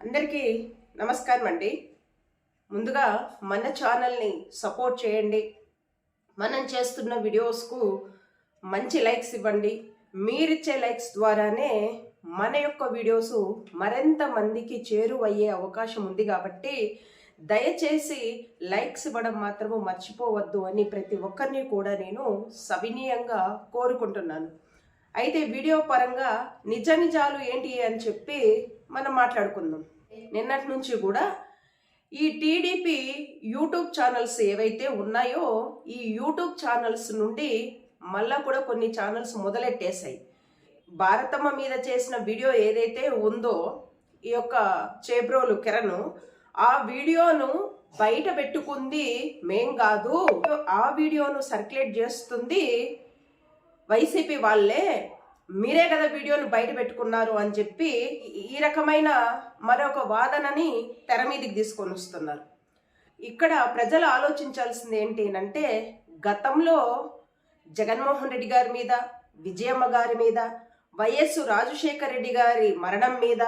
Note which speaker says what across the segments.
Speaker 1: అందరికీ నమస్కారం అండి. ముందుగా మన ఛానల్ని సపోర్ట్ చేయండి. మనం చేస్తున్న వీడియోస్కు మంచి లైక్స్ ఇవ్వండి. మీరిచ్చే లైక్స్ ద్వారానే మన యొక్క వీడియోస్ మరింత మందికి చేరువయ్యే అవకాశం ఉంది కాబట్టి దయచేసి లైక్స్ ఇవ్వడం మాత్రము మర్చిపోవద్దు అని ప్రతి ఒక్కరిని కూడా నేను సవినీయంగా కోరుకుంటున్నాను. అయితే వీడియో పరంగా నిజ నిజాలు ఏంటి అని చెప్పి మనం మాట్లాడుకుందాం. నిన్నటి నుంచి కూడా ఈ టీడీపీ యూట్యూబ్ ఛానల్స్ ఏవైతే ఉన్నాయో ఈ యూట్యూబ్ ఛానల్స్ నుండి మళ్ళా కూడా కొన్ని ఛానల్స్ మొదలెట్టేశాయి. భారతమ్మ మీద చేసిన వీడియో ఏదైతే ఉందో ఈ యొక్క చేబ్రోలు కిరణ్ ఆ వీడియోను బయట పెట్టుకుంది మేం కాదు. ఆ వీడియోను సర్క్యులేట్ చేస్తుంది వైసీపీ వాళ్ళే. మీరే కదా వీడియోను బయట పెట్టుకున్నారు అని చెప్పి ఈ రకమైన మరొక వాదనని తెర మీదకి తీసుకొని వస్తున్నారు. ఇక్కడ ప్రజలు ఆలోచించాల్సింది ఏంటి అంటే గతంలో జగన్మోహన్ రెడ్డి గారి మీద విజయమ్మ గారి మీద వైఎస్ రాజశేఖర రెడ్డి గారి మరణం మీద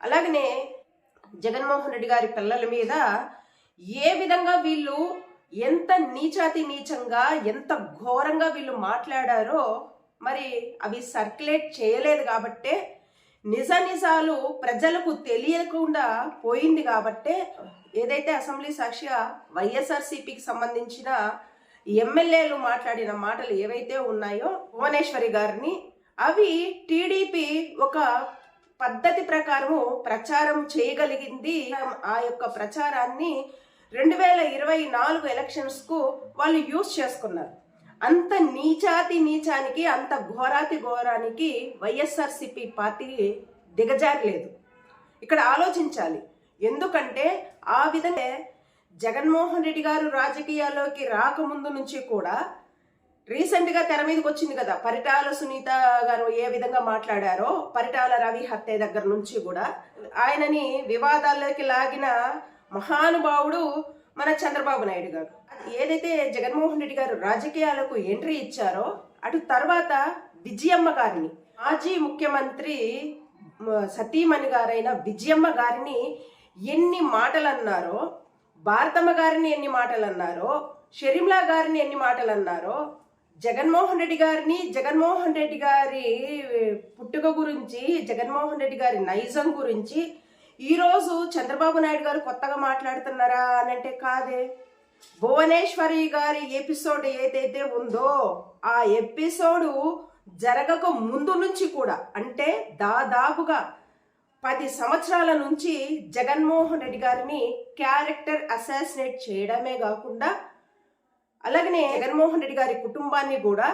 Speaker 1: అలాగనే జగన్మోహన్ రెడ్డి గారి పిల్లల మీద ఏ విధంగా వీళ్ళు ఎంత నీచాతి నీచంగా ఎంత ఘోరంగా వీళ్ళు మాట్లాడారో మరి అవి సర్క్యులేట్ చేయలేదు కాబట్టే నిజ నిజాలు ప్రజలకు తెలియకుండా పోయింది కాబట్టే ఏదైతే అసెంబ్లీ సాక్షిగా వైఎస్ఆర్సీపీకి సంబంధించిన ఎమ్మెల్యేలు మాట్లాడిన మాటలు ఏవైతే ఉన్నాయో భువనేశ్వరి గారిని అవి టీడీపీ ఒక పద్ధతి ప్రకారము ప్రచారం చేయగలిగింది. ఆ యొక్క ప్రచారాన్ని రెండు వేల ఇరవై నాలుగు ఎలక్షన్స్కు వాళ్ళు యూజ్ చేసుకున్నారు. అంత నీచాతి నీచానికి అంత ఘోరాతి ఘోరానికి వైఎస్ఆర్సిపి పార్టీ దిగజారలేదు. ఇక్కడ ఆలోచించాలి. ఎందుకంటే ఆ విధంగా జగన్మోహన్ రెడ్డి గారు రాజకీయాల్లోకి రాకముందు నుంచి కూడా రీసెంట్గా తెర మీదకి వచ్చింది కదా పరిటాల సునీత గారు ఏ విధంగా మాట్లాడారో పరిటాల రవి హత్య దగ్గర నుంచి కూడా ఆయనని వివాదాల్లోకి లాగిన మహానుభావుడు మన చంద్రబాబు నాయుడు గారు. ఏదైతే జగన్మోహన్ రెడ్డి గారు రాజకీయాలకు ఎంట్రీ ఇచ్చారో అటు తర్వాత విజయమ్మ గారిని మాజీ ముఖ్యమంత్రి సతీమణి గారైన విజయమ్మ గారిని ఎన్ని మాటలు అన్నారో భారతమ్మ గారిని ఎన్ని మాటలు అన్నారో షరీంలా గారిని ఎన్ని మాటలు అన్నారో జగన్మోహన్ రెడ్డి గారిని జగన్మోహన్ రెడ్డి గారి పుట్టుక గురించి జగన్మోహన్ రెడ్డి గారి నైజం గురించి ఈరోజు చంద్రబాబు నాయుడు గారు కొత్తగా మాట్లాడుతున్నారా అని అంటే కాదే. భువనేశ్వరి గారి ఎపిసోడ్ ఏదైతే ఉందో ఆ ఎపిసోడు జరగక ముందు నుంచి కూడా అంటే దాదాపుగా పది సంవత్సరాల నుంచి జగన్మోహన్ రెడ్డి గారిని క్యారెక్టర్ అసాసినేట్ చేయడమే కాకుండా అలాగనే జగన్మోహన్ రెడ్డి గారి కుటుంబాన్ని కూడా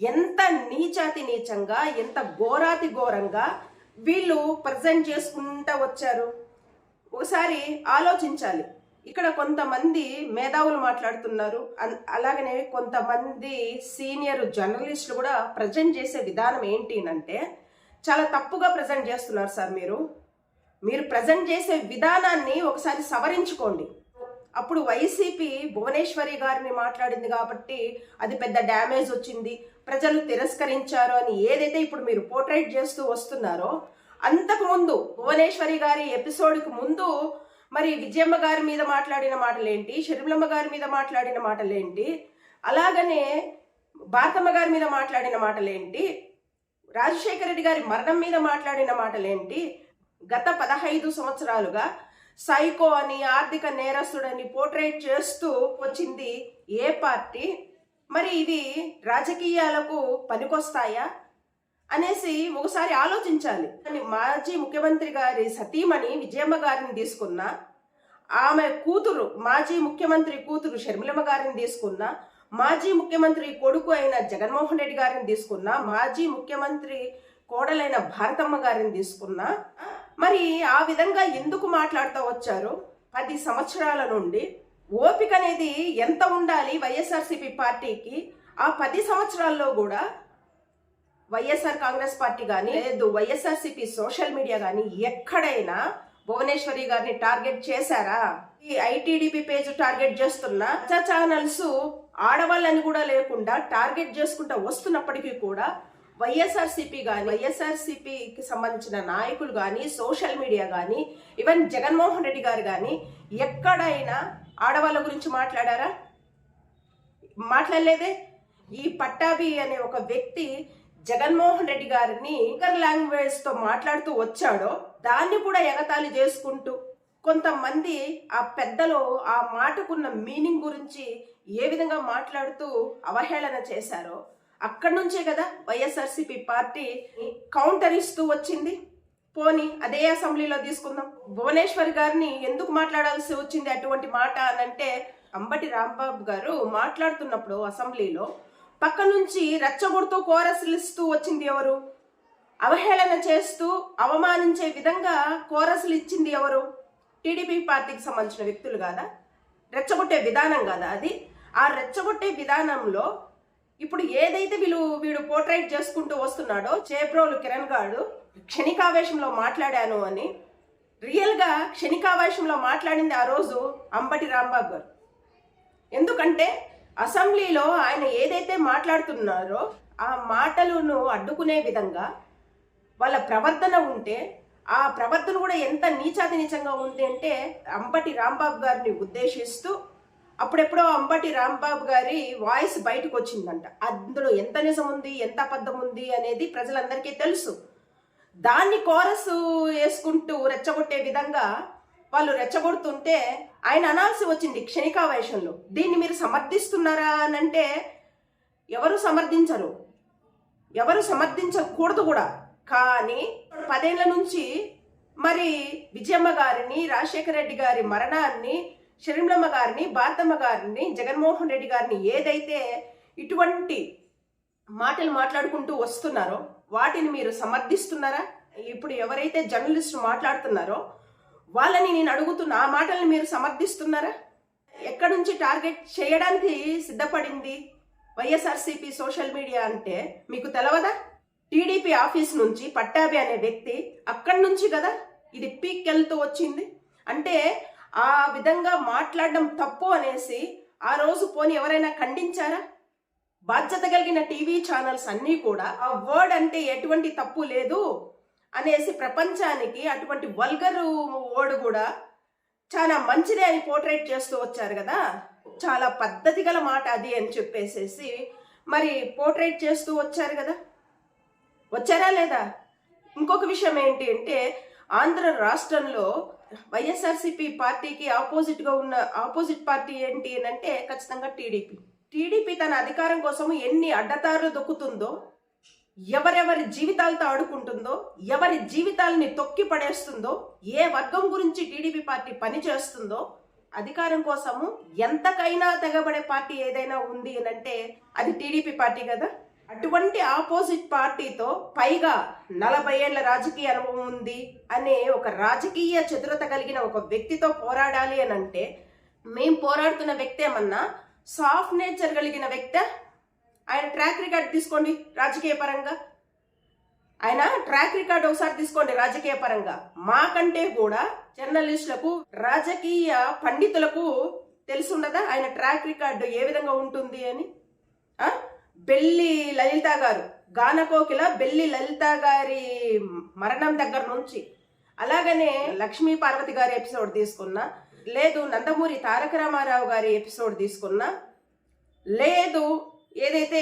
Speaker 1: ఎంత నీచాతి నీచంగా ఎంత ఘోరాతి ఘోరంగా వీళ్ళు ప్రజెంట్ చేసుకుంటూ వచ్చారు. ఒకసారి ఆలోచించాలి. ఇక్కడ కొంతమంది మేధావులు మాట్లాడుతున్నారు. అన్- అలాగనే కొంతమంది సీనియర్ జర్నలిస్టులు కూడా ప్రజెంట్ చేసే విధానం ఏంటి అంటే చాలా తప్పుగా ప్రజెంట్ చేస్తున్నారు సార్ మీరు. మీరు ప్రజెంట్ చేసే విధానాన్ని ఒకసారి సవరించుకోండి. అప్పుడు వైసీపీ భువనేశ్వరి గారిని మాట్లాడింది కాబట్టి అది పెద్ద డ్యామేజ్ వచ్చింది. ప్రజలు తిరస్కరించారు అని ఏదైతే ఇప్పుడు మీరు పోర్ట్రైట్ చేస్తూ వస్తున్నారో అంతకు ముందు భువనేశ్వరి గారి ఎపిసోడ్కి ముందు మరి విజయమ్మ గారి మీద మాట్లాడిన మాటలేంటి షర్మిలమ్మ గారి మీద మాట్లాడిన మాటలేంటి అలాగనే భారతమ్మ గారి మీద మాట్లాడిన మాటలేంటి రాజశేఖర రెడ్డి గారి మరణం మీద మాట్లాడిన మాటలేంటి గత పదహైదు సంవత్సరాలుగా సైకో అని ఆర్థిక నేరస్తుడని పోర్ట్రేట్ చేస్తూ వచ్చింది ఏ పార్టీ? మరి ఇది రాజకీయాలకు పనికొస్తాయా? అనేసి ఒకసారి ఆలోచించాలి. కానీ మాజీ ముఖ్యమంత్రి గారి సతీమణి విజయమ్మ గారిని తీసుకున్న ఆమె కూతురు మాజీ ముఖ్యమంత్రి కూతురు షర్మిలమ్మ గారిని తీసుకున్న మాజీ ముఖ్యమంత్రి కొడుకు అయిన జగన్మోహన్ రెడ్డి గారిని తీసుకున్న మాజీ ముఖ్యమంత్రి కోడలైన భారతమ్మ గారిని తీసుకున్నా మరి ఆ విధంగా ఎందుకు మాట్లాడుతూ వచ్చారు? పది సంవత్సరాల నుండి ఓపిక అనేది ఎంత ఉండాలి వైఎస్ఆర్సీపీ పార్టీకి? ఆ పది సంవత్సరాల్లో కూడా వైఎస్ఆర్ కాంగ్రెస్ పార్టీ కానీ లేదు వైఎస్ఆర్సీపీ సోషల్ మీడియా కానీ ఎక్కడైనా భువనేశ్వరి గారిని టార్గెట్ చేశారా? ఈ ఐటీడీపీ పేజ్ టార్గెట్ చేస్తున్న ఛానల్స్ ఆడవాళ్ళని కూడా లేకుండా టార్గెట్ చేసుకుంటూ వస్తున్నప్పటికీ కూడా వైఎస్ఆర్సీపీ కానీ వైఎస్ఆర్సీపీకి సంబంధించిన నాయకులు కానీ సోషల్ మీడియా కానీ ఈవెన్ జగన్మోహన్ రెడ్డి గారు కానీ ఎక్కడైనా ఆడవాళ్ళ గురించి మాట్లాడారా? మాట్లాడలేదే? ఈ పట్టాభి అనే ఒక వ్యక్తి జగన్మోహన్ రెడ్డి గారిని ఇంకర్ లాంగ్వేజ్తో మాట్లాడుతూ వచ్చాడో దాన్ని కూడా ఎగతాళి చేసుకుంటూ కొంతమంది ఆ పెద్దలు ఆ మాటకున్న మీనింగ్ గురించి ఏ విధంగా మాట్లాడుతూ అవహేళన చేశారో అక్కడి నుంచే కదా వైఎస్ఆర్సీపీ పార్టీ కౌంటర్ ఇస్తూ వచ్చింది. పోని అదే అసెంబ్లీలో తీసుకుందాం. భువనేశ్వర్ గారిని ఎందుకు మాట్లాడాల్సి వచ్చింది అటువంటి మాట అనంటే అంబటి రాంబాబు గారు మాట్లాడుతున్నప్పుడు అసెంబ్లీలో పక్క నుంచి రెచ్చగొడుతూ కోరస్లు ఇస్తూ వచ్చింది ఎవరు? అవహేళన చేస్తూ అవమానించే విధంగా కోరసులు ఇచ్చింది ఎవరు? టీడీపీ పార్టీకి సంబంధించిన వ్యక్తులు కాదా? రెచ్చగొట్టే విధానం కాదా అది? ఆ రెచ్చగొట్టే విధానంలో ఇప్పుడు ఏదైతే వీళ్ళు వీడు పోర్ట్రైట్ చేసుకుంటూ వస్తున్నాడో చేబ్రోలు కిరణ్ గాడు క్షణికావేశంలో మాట్లాడాను అని రియల్గా క్షణికావేశంలో మాట్లాడింది ఆ రోజు అంబటి రాంబాబు గారు. ఎందుకంటే అసెంబ్లీలో ఆయన ఏదైతే మాట్లాడుతున్నారో ఆ మాటలను అడ్డుకునే విధంగా వాళ్ళ ప్రవర్తన ఉంటే ఆ ప్రవర్తన కూడా ఎంత నీచాతి నీచంగా ఉంది అంటే అంబటి రాంబాబు గారిని ఉద్దేశిస్తూ అప్పుడెప్పుడో అంబటి రాంబాబు గారి వాయిస్ బయటకు వచ్చిందంట అందులో ఎంత నిజం ఉంది ఎంత అబద్ధం ఉంది అనేది ప్రజలందరికీ తెలుసు. దాన్ని కోరస్ వేసుకుంటూ రెచ్చగొట్టే విధంగా వాళ్ళు రెచ్చగొడుతుంటే ఆయన అనాల్సి వచ్చింది క్షణికావేశంలో. దీన్ని మీరు సమర్థిస్తున్నారా అని అంటే ఎవరు సమర్థించరు. ఎవరు సమర్థించకూడదు కూడా. కానీ పదేళ్ళ నుంచి మరి విజయమ్మ గారిని రాజశేఖర రెడ్డి గారి మరణాన్ని షర్మిలమ్మ గారిని భారతమ్మ గారిని జగన్మోహన్ రెడ్డి గారిని ఏదైతే ఇటువంటి మాటలు మాట్లాడుకుంటూ వస్తున్నారో వాటిని మీరు సమర్థిస్తున్నారా? ఇప్పుడు ఎవరైతే జర్నలిస్టులు మాట్లాడుతున్నారో వాళ్ళని నేను అడుగుతున్న ఆ మాటల్ని మీరు సమర్థిస్తున్నారా? ఎక్కడి నుంచి టార్గెట్ చేయడానికి సిద్ధపడింది వైఎస్ఆర్సీపీ సోషల్ మీడియా అంటే మీకు తెలవదా? టీడీపీ ఆఫీస్ నుంచి పట్టాభి అనే వ్యక్తి అక్కడి నుంచి కదా ఇది పీక్ వెళ్తూ వచ్చింది? అంటే ఆ విధంగా మాట్లాడడం తప్పు అనేసి ఆ రోజు పోని ఎవరైనా ఖండించారా? బాధ్యత కలిగిన టీవీ ఛానల్స్ అన్నీ కూడా ఆ వర్డ్ అంటే ఎటువంటి తప్పు లేదు అనేసి ప్రపంచానికి అటువంటి వల్గర్ వర్డ్ కూడా చాలా మంచిదే అని పోర్ట్రేట్ చేస్తూ వచ్చారు కదా. చాలా పద్ధతి గల మాట అది అని చెప్పేసేసి మరి పోర్ట్రేట్ చేస్తూ వచ్చారు కదా. వచ్చారా లేదా? ఇంకొక విషయం ఏంటి అంటే ఆంధ్ర రాష్ట్రంలో వైఎస్ఆర్సీపీ పార్టీకి ఆపోజిట్గా ఉన్న ఆపోజిట్ పార్టీ ఏంటి అని అంటే ఖచ్చితంగా టీడీపీ. టీడీపీ తన అధికారం కోసం ఎన్ని అడ్డతారులు దొక్కుతుందో ఎవరెవరి జీవితాలతో ఆడుకుంటుందో ఎవరి జీవితాలని తొక్కి పడేస్తుందో ఏ వర్గం గురించి టీడీపీ పార్టీ పనిచేస్తుందో అధికారం కోసము ఎంతకైనా తెగబడే పార్టీ ఏదైనా ఉంది అని అంటే అది టీడీపీ పార్టీ కదా? అటువంటి ఆపోజిట్ పార్టీతో పైగా నలభై ఏళ్ళ రాజకీయ అనుభవం ఉంది అనే ఒక రాజకీయ చతురత కలిగిన ఒక వ్యక్తితో పోరాడాలి అని అంటే మేము పోరాడుతున్న వ్యక్తి ఏమన్నా సాఫ్ట్ నేచర్ కలిగిన వ్యక్తి? ఆయన ట్రాక్ రికార్డ్ తీసుకోండి రాజకీయ పరంగా. ఆయన ట్రాక్ రికార్డ్ ఒకసారి తీసుకోండి రాజకీయ పరంగా. మాకంటే కూడా జర్నలిస్టులకు రాజకీయ పండితులకు తెలుసుండదా ఆయన ట్రాక్ రికార్డు ఏ విధంగా ఉంటుంది అని? ఆ? బెల్లి లలిత గారు గానకోకిల బెల్లి లలిత గారి మరణం దగ్గర నుంచి. అలాగనే లక్ష్మీ పార్వతి గారి ఎపిసోడ్ తీసుకున్నా లేదు నందమూరి తారక రామారావు గారి ఎపిసోడ్ తీసుకున్నా లేదు ఏదైతే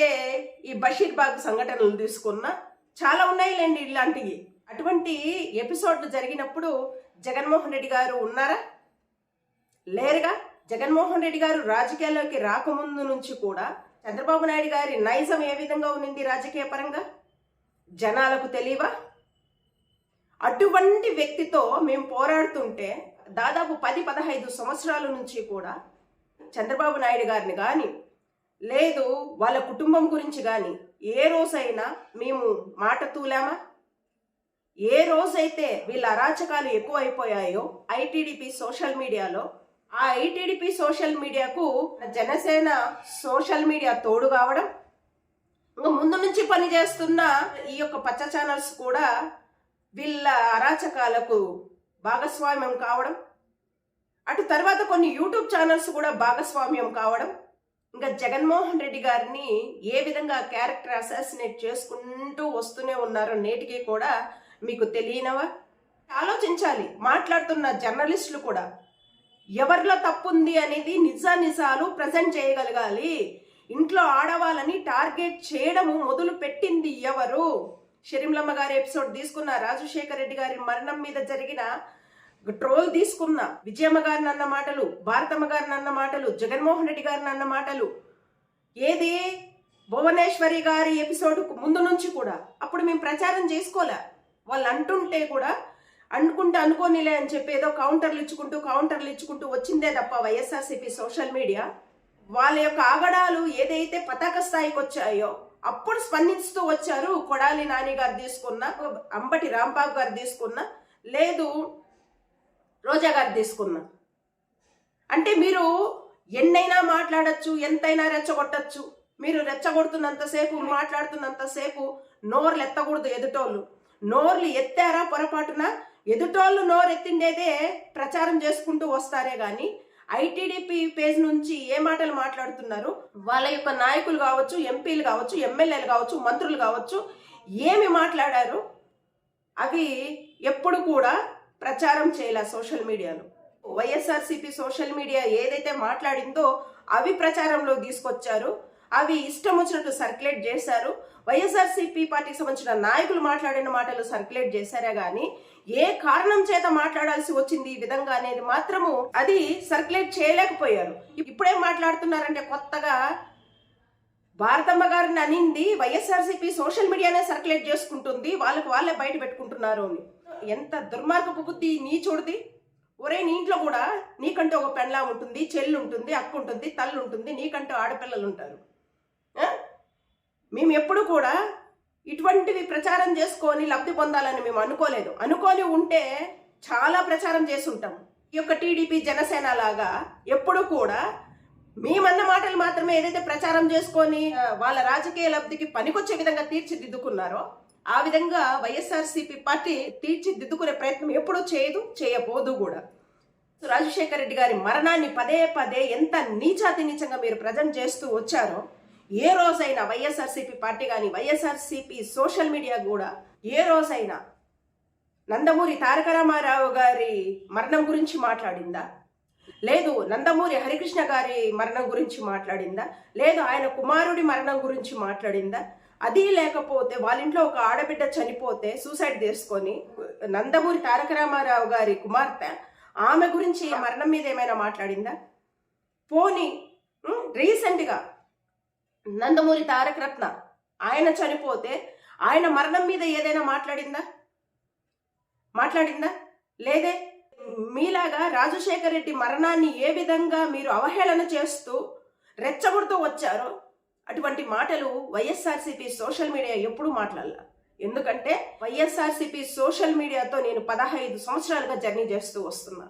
Speaker 1: ఈ బషీర్ బాగ్ సంఘటనలు తీసుకున్నా చాలా ఉన్నాయిలేండి ఇలాంటివి అటువంటి ఎపిసోడ్లు జరిగినప్పుడు జగన్మోహన్ రెడ్డి గారు ఉన్నారా? లేరుగా. జగన్మోహన్ రెడ్డి గారు రాజకీయాల్లోకి రాకముందు నుంచి కూడా చంద్రబాబు నాయుడు గారి నైజం ఏ విధంగా ఉన్నింది రాజకీయ పరంగా? జనాలకు తెలియవా? అటువంటి వ్యక్తితో మేము పోరాడుతుంటే దాదాపు పది పదహైదు సంవత్సరాల నుంచి కూడా చంద్రబాబు నాయుడు గారిని కానీ లేదు వాళ్ళ కుటుంబం గురించి కానీ ఏ రోజైనా మేము మాట తూలామా? ఏ రోజైతే వీళ్ళ అరాచకాలు ఎక్కువ అయిపోయాయో ఐటీడీపీ సోషల్ మీడియాలో ఆ ఐటీడీపీ సోషల్ మీడియాకు జనసేన సోషల్ మీడియా తోడు కావడం ఇంకా ముందు నుంచి పనిచేస్తున్న ఈ యొక్క పచ్చ ఛానల్స్ కూడా వీళ్ళ అరాచకాలకు భాగస్వామ్యం కావడం అటు తర్వాత కొన్ని యూట్యూబ్ ఛానల్స్ కూడా భాగస్వామ్యం కావడం ఇంకా జగన్మోహన్ రెడ్డి గారిని ఏ విధంగా క్యారెక్టర్ అసాసినేట్ చేసుకుంటూ వస్తూనే ఉన్నారో నేటికి కూడా మీకు తెలియనవా? ఆలోచించాలి మాట్లాడుతున్న జర్నలిస్టులు కూడా. ఎవరిలో తప్పుంది అనేది నిజానిజాలు ప్రజెంట్ చేయగలగాలి. ఇంట్లో ఆడవాళ్ళని టార్గెట్ చేయడము మొదలు పెట్టింది ఎవరు? షరీంలమ్మ గారి ఎపిసోడ్ తీసుకున్న రాజశేఖర రెడ్డి గారి మరణం మీద జరిగిన ట్రోల్ తీసుకున్న విజయమ్మ గారిని అన్న మాటలు భారతమ్మ గారిని అన్న మాటలు జగన్మోహన్ రెడ్డి గారిని అన్న మాటలు ఏది? భువనేశ్వరి గారి ఎపిసోడ్కు ముందు నుంచి కూడా. అప్పుడు మేము ప్రచారం చేసుకోలే. వాళ్ళు అంటుంటే కూడా అనుకుంటే అనుకోనిలే అని చెప్పి ఏదో కౌంటర్లు ఇచ్చుకుంటూ కౌంటర్లు ఇచ్చుకుంటూ వచ్చిందే తప్ప వైఎస్ఆర్సీపీ సోషల్ మీడియా వాళ్ళ యొక్క ఆగడాలు ఏదైతే పతాక స్థాయికి వచ్చాయో అప్పుడు స్పందిస్తూ వచ్చారు కొడాలి నాని గారు తీసుకున్న అంబటి రాంబాబు గారు తీసుకున్న లేదు రోజా గారు తీసుకున్న. అంటే మీరు ఎన్నైనా మాట్లాడచ్చు ఎంతైనా రెచ్చగొట్టచ్చు మీరు రెచ్చగొడుతున్నంతసేపు మాట్లాడుతున్నంతసేపు నోర్లు ఎత్తకూడదు ఎదుటోళ్ళు. నోర్లు ఎత్తారా పొరపాటున? ఎదుటోళ్ళు నోరెత్తిండేదే ప్రచారం చేసుకుంటూ వస్తారే కానీ ఐటీడీపీ పేజ్ నుంచి ఏ మాటలు మాట్లాడుతున్నారు? వాళ్ళ యొక్క నాయకులు కావచ్చు ఎంపీలు కావచ్చు ఎమ్మెల్యేలు కావచ్చు మంత్రులు కావచ్చు ఏమి మాట్లాడారు? అవి ఎప్పుడు కూడా ప్రచారం చేయలే సోషల్ మీడియాలో. వైఎస్ఆర్సీపీ సోషల్ మీడియా ఏదైతే మాట్లాడిందో అవి ప్రచారంలో తీసుకొచ్చారు. అవి ఇష్టం వచ్చినట్టు సర్క్యులేట్ చేశారు. వైఎస్ఆర్సీపీ పార్టీకి సంబంధించిన నాయకులు మాట్లాడిన మాటలు సర్క్యులేట్ చేశారే కానీ ఏ కారణం చేత మాట్లాడాల్సి వచ్చింది ఈ విధంగా అనేది మాత్రము అది సర్క్యులేట్ చేయలేకపోయారు ఇప్పుడేం మాట్లాడుతున్నారంటే కొత్తగా భారతమ్మ గారిని అనింది వైఎస్ఆర్సీపీ సోషల్ మీడియానే సర్క్యులేట్ చేసుకుంటుంది వాళ్ళకి వాళ్ళే బయట పెట్టుకుంటున్నారు అని. ఎంత దుర్మార్గపు బుద్ధి నీ చూడది? ఒరే నీ ఇంట్లో కూడా నీకంటే ఒక పెండ్లా ఉంటుంది చెల్లు ఉంటుంది అక్క ఉంటుంది తల్లు ఉంటుంది నీకంటే ఆడపిల్లలు ఉంటారు. మేము ఎప్పుడు కూడా ఇటువంటివి ప్రచారం చేసుకొని లబ్ధి పొందాలని మేము అనుకోలేదు. అనుకొని ఉంటే చాలా ప్రచారం చేసి ఉంటాం ఈ యొక్క టీడీపీ జనసేన లాగా ఎప్పుడు కూడా మేమన్న మాటలు మాత్రమే ఏదైతే ప్రచారం చేసుకొని వాళ్ళ రాజకీయ లబ్ధికి పనికొచ్చే విధంగా తీర్చిదిద్దుకున్నారో ఆ విధంగా వైఎస్ఆర్సీపీ పార్టీ తీర్చిదిద్దుకునే ప్రయత్నం ఎప్పుడూ చేయదు చేయబోదు కూడా. రాజశేఖర రెడ్డి గారి మరణాన్ని పదే పదే ఎంత నీచాతి నీచంగా మీరు ప్రజెంట్ చేస్తూ వచ్చారో ఏ రోజైనా వైఎస్ఆర్సీపీ పార్టీ కానీ వైఎస్ఆర్సీపీ సోషల్ మీడియా కూడా ఏ రోజైనా నందమూరి తారక రామారావు గారి మరణం గురించి మాట్లాడిందా? లేదు నందమూరి హరికృష్ణ గారి మరణం గురించి మాట్లాడిందా? లేదు ఆయన కుమారుడి మరణం గురించి మాట్లాడిందా? అది లేకపోతే వాళ్ళ ఇంట్లో ఒక ఆడబిడ్డ చనిపోతే సూసైడ్ చేసుకొని నందమూరి తారక రామారావు గారి కుమార్తె ఆమె గురించి మరణం మీద ఏమైనా మాట్లాడిందా? పోనీ రీసెంట్గా నందమూరి తారక రత్న. ఆయన చనిపోతే ఆయన మరణం మీద ఏదైనా మాట్లాడిందా? మాట్లాడిందా? లేదే? మీలాగా రాజశేఖర రెడ్డి మరణాన్ని ఏ విధంగా మీరు అవహేళన చేస్తూ రెచ్చగొడుతూ వచ్చారో అటువంటి మాటలు వైఎస్ఆర్సీపీ సోషల్ మీడియా ఎప్పుడూ మాట్లాడాల. ఎందుకంటే వైఎస్ఆర్సీపీ సోషల్ మీడియాతో నేను పదహైదు సంవత్సరాలుగా జర్నీ చేస్తూ వస్తున్నా.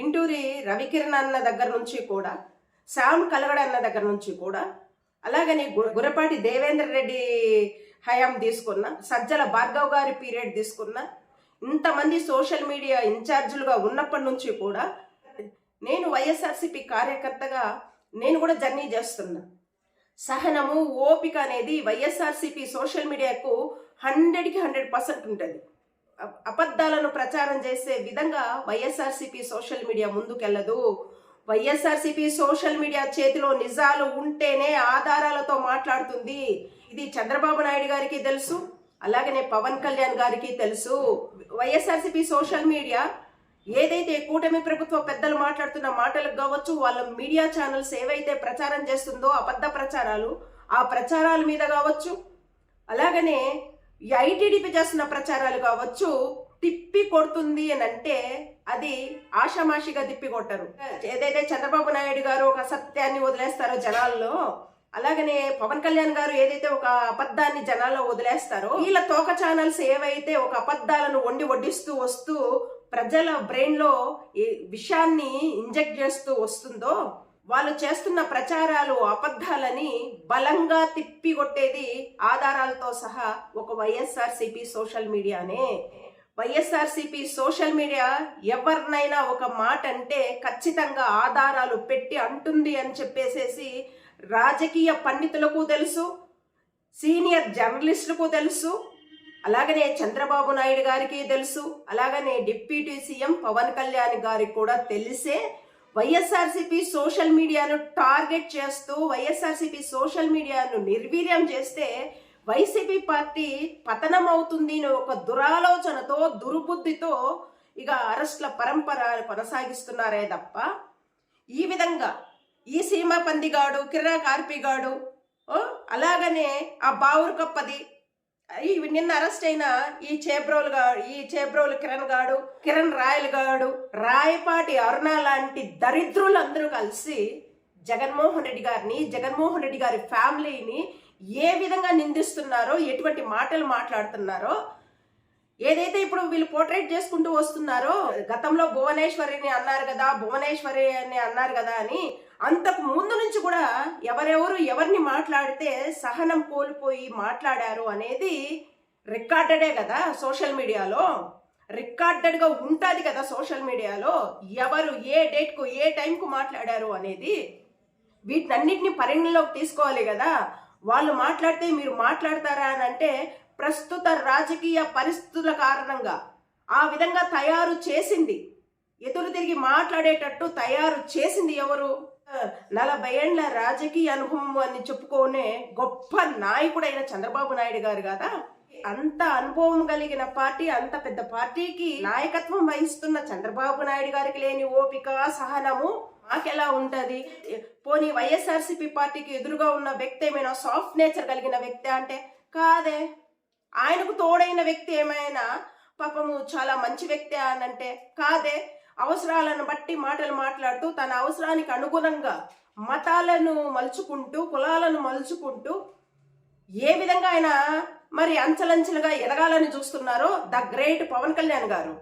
Speaker 1: ఇంటూరి రవికిరణ్ అన్న దగ్గర నుంచి కూడా శ్యామ్ కలగడ అన్న దగ్గర నుంచి కూడా అలాగని గు- గురపాటి దేవేంద్ర రెడ్డి హయాం తీసుకున్న సజ్జల భార్గవ్ గారి పీరియడ్ తీసుకున్న ఇంతమంది సోషల్ మీడియా ఇన్ఛార్జీలుగా ఉన్నప్పటి నుంచి కూడా నేను వైఎస్ఆర్సీపీ కార్యకర్తగా నేను కూడా జర్నీ చేస్తున్నా. సహనము ఓపిక అనేది వైఎస్ఆర్సీపీ సోషల్ మీడియాకు హండ్రెడ్కి హండ్రెడ్ పర్సెంట్ ఉంటుంది. అబద్ధాలను ప్రచారం చేసే విధంగా వైఎస్ఆర్సీపీ సోషల్ మీడియా ముందుకెళ్ళదు. వైఎస్ఆర్సీపీ సోషల్ మీడియా చేతిలో నిజాలు ఉంటేనే ఆధారాలతో మాట్లాడుతుంది. ఇది చంద్రబాబు నాయుడు గారికి తెలుసు అలాగనే పవన్ కళ్యాణ్ గారికి తెలుసు. వైఎస్ఆర్సీపీ సోషల్ మీడియా ఏదైతే కూటమి ప్రభుత్వ పెద్దలు మాట్లాడుతున్న మాటలకు కావచ్చు వాళ్ళ మీడియా ఛానల్స్ ఏవైతే ప్రచారం చేస్తుందో అబద్ధ ప్రచారాలు ఆ ప్రచారాల మీద కావచ్చు అలాగనే ఈ ఐటీడీపీ చేస్తున్న ప్రచారాలు కావచ్చు తిప్పి కొడుతుంది అని అంటే అది ఆషామాషిగా తిప్పి కొట్టరు. ఏదైతే చంద్రబాబు నాయుడు గారు ఒక సత్యాన్ని వదిలేస్తారో జనాల్లో అలాగనే పవన్ కళ్యాణ్ గారు ఏదైతే ఒక అబద్ధాన్ని జనాల్లో వదిలేస్తారో వీళ్ళ తోక ఛానల్స్ ఏవైతే ఒక అబద్ధాలను వండి వడ్డిస్తూ వస్తూ ప్రజల బ్రెయిన్లో ఈ విషయాన్ని ఇంజెక్ట్ చేస్తూ వస్తుందో వాళ్ళు చేస్తున్న ప్రచారాలు అబద్ధాలని బలంగా తిప్పి కొట్టేది ఆధారాలతో సహా ఒక వైఎస్ఆర్సీపీ సోషల్ మీడియానే. వైఎస్ఆర్సీపీ సోషల్ మీడియా ఎవరినైనా ఒక మాట అంటే ఖచ్చితంగా ఆధారాలు పెట్టి అంటుంది అని చెప్పేసేసి రాజకీయ పండితులకు తెలుసు సీనియర్ జర్నలిస్టులకు తెలుసు అలాగనే చంద్రబాబు నాయుడు గారికి తెలుసు అలాగనే డిప్యూటీ సీఎం పవన్ కళ్యాణ్ గారికి కూడా తెలిసే వైఎస్ఆర్సీపీ సోషల్ మీడియాను టార్గెట్ చేస్తూ వైఎస్ఆర్సీపీ సోషల్ మీడియాను నిర్వీర్యం చేస్తే వైసీపీ పార్టీ పతనం అవుతుంది అనే ఒక దురాలోచనతో దుర్బుద్ధితో ఇక అరెస్ట్ల పరంపర కొనసాగిస్తున్నారే తప్ప ఈ విధంగా ఈ సీమా పందిగాడు కిరా కార్పిగాడు అలాగనే ఆ బావురు కప్పది నిన్న అరెస్ట్ అయిన ఈ చేబ్రోలు గాడు ఈ చేబ్రోలు కిరణ్ గాడు కిరణ్ రాయల్ గాడు రాయపాటి అరుణ లాంటి దరిద్రులందరూ కలిసి జగన్మోహన్ రెడ్డి గారిని జగన్మోహన్ రెడ్డి గారి ఫ్యామిలీని ఏ విధంగా నిందిస్తున్నారో ఎటువంటి మాటలు మాట్లాడుతున్నారో ఏదైతే ఇప్పుడు వీళ్ళు పోర్ట్రేట్ చేసుకుంటూ వస్తున్నారో గతంలో భువనేశ్వరిని అన్నారు కదా భువనేశ్వరి అని అన్నారు కదా అని అంతకు ముందు నుంచి కూడా ఎవరెవరు ఎవరిని మాట్లాడితే సహనం కోల్పోయి మాట్లాడారు అనేది రికార్డెడే కదా సోషల్ మీడియాలో. రికార్డెడ్గా ఉంటుంది కదా సోషల్ మీడియాలో. ఎవరు ఏ డేట్కు ఏ టైంకు మాట్లాడారు అనేది వీటినన్నిటిని పరిగణలోకి తీసుకోవాలి కదా. వాళ్ళు మాట్లాడితే మీరు మాట్లాడతారా అని అంటే ప్రస్తుత రాజకీయ పరిస్థితుల కారణంగా ఆ విధంగా తయారు చేసింది. ఎదురు తిరిగి మాట్లాడేటట్టు తయారు చేసింది ఎవరు? నలభై ఏండ్ల రాజకీయ అనుభవం అని చెప్పుకోనే గొప్ప నాయకుడైన చంద్రబాబు నాయుడు గారు కదా? అంత అనుభవం కలిగిన పార్టీ అంత పెద్ద పార్టీకి నాయకత్వం వహిస్తున్న చంద్రబాబు నాయుడు గారికి లేని ఓపిక సహనము మాకెలా ఉంటది? పోనీ వైఎస్ఆర్సీపీ పార్టీకి ఎదురుగా ఉన్న వ్యక్తి ఏమైనా సాఫ్ట్ నేచర్ కలిగిన వ్యక్తి అంటే? కాదే. ఆయనకు తోడైన వ్యక్తి ఏమైనా? పాపము చాలా మంచి వ్యక్తి అనంటే కాదే. అవసరాలను బట్టి మాటలు మాట్లాడుతూ తన అవసరానికి అనుగుణంగా మతాలను మలుచుకుంటూ కులాలను మలుచుకుంటూ ఏ విధంగా ఆయన మరి అంచలంచెలుగా ఎదగాలని చూస్తున్నారో ద గ్రేట్ పవన్ కళ్యాణ్ గారు.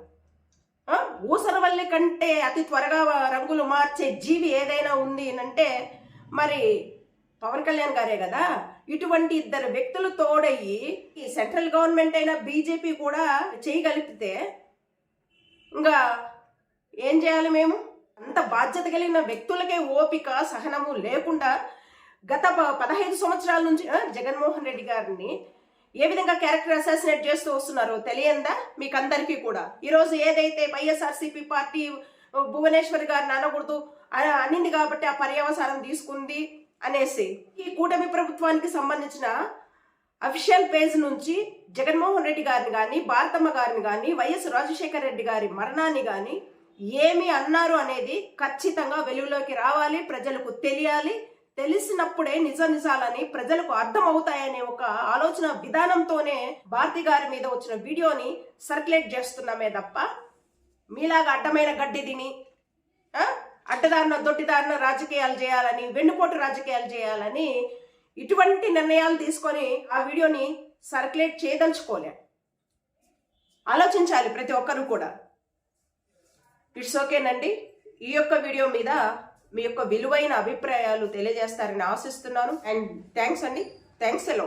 Speaker 1: ఊసరవల్లి కంటే అతి త్వరగా రంగులు మార్చే జీవి ఏదైనా ఉంది అంటే మరి పవన్ కళ్యాణ్ గారే కదా. ఇటువంటి ఇద్దరు వ్యక్తులు తోడయ్యి ఈ సెంట్రల్ గవర్నమెంట్ అయినా బీజేపీ కూడా చేయగలిగితే ఇంకా ఏం చేయాలి మేము? అంత బాధ్యత కలిగిన వ్యక్తులకే ఓపిక సహనము లేకుండా గత ప- పదహైదు సంవత్సరాల నుంచి జగన్మోహన్ రెడ్డి గారిని ఏ విధంగా క్యారెక్టర్ అసాసినేట్ చేస్తూ వస్తున్నారో తెలియందా మీకు అందరికీ కూడా? ఈరోజు ఏదైతే వైఎస్ఆర్సీపీ పార్టీ భువనేశ్వర్ గారిని అనకూడదు అన్నింది అనింది కాబట్టి ఆ పర్యవసానం తీసుకుంది అనేసి ఈ కూటమి ప్రభుత్వానికి సంబంధించిన అఫీషియల్ పేజ్ నుంచి జగన్మోహన్ రెడ్డి గారిని కానీ భారతమ్మ గారిని కానీ వైఎస్ రాజశేఖర రెడ్డి గారి మరణాన్ని కానీ ఏమి అన్నారు అనేది ఖచ్చితంగా వెలుగులోకి రావాలి ప్రజలకు తెలియాలి తెలిసినప్పుడే నిజ నిజాలని ప్రజలకు అర్థం అవుతాయనే ఒక ఆలోచన విధానంతోనే భారతి గారి మీద వచ్చిన వీడియోని సర్క్యులేట్ చేస్తున్నామే తప్ప మీలాగా అడ్డమైన గడ్డి తిని అడ్డదారిన దొడ్డిదారిన రాజకీయాలు చేయాలని వెన్నుపోటు రాజకీయాలు చేయాలని ఇటువంటి నిర్ణయాలు తీసుకొని ఆ వీడియోని సర్క్యులేట్ చేయదలుచుకోలే ఆలోచించాలి ప్రతి ఒక్కరూ కూడా. ఇట్స్ ఓకేనండి. ఈ యొక్క వీడియో మీద మీ యొక్క విలువైన అభిప్రాయాలు తెలియజేస్తారని ఆశిస్తున్నాను. అండ్ థ్యాంక్స్ అండి. థ్యాంక్స్ ఎలా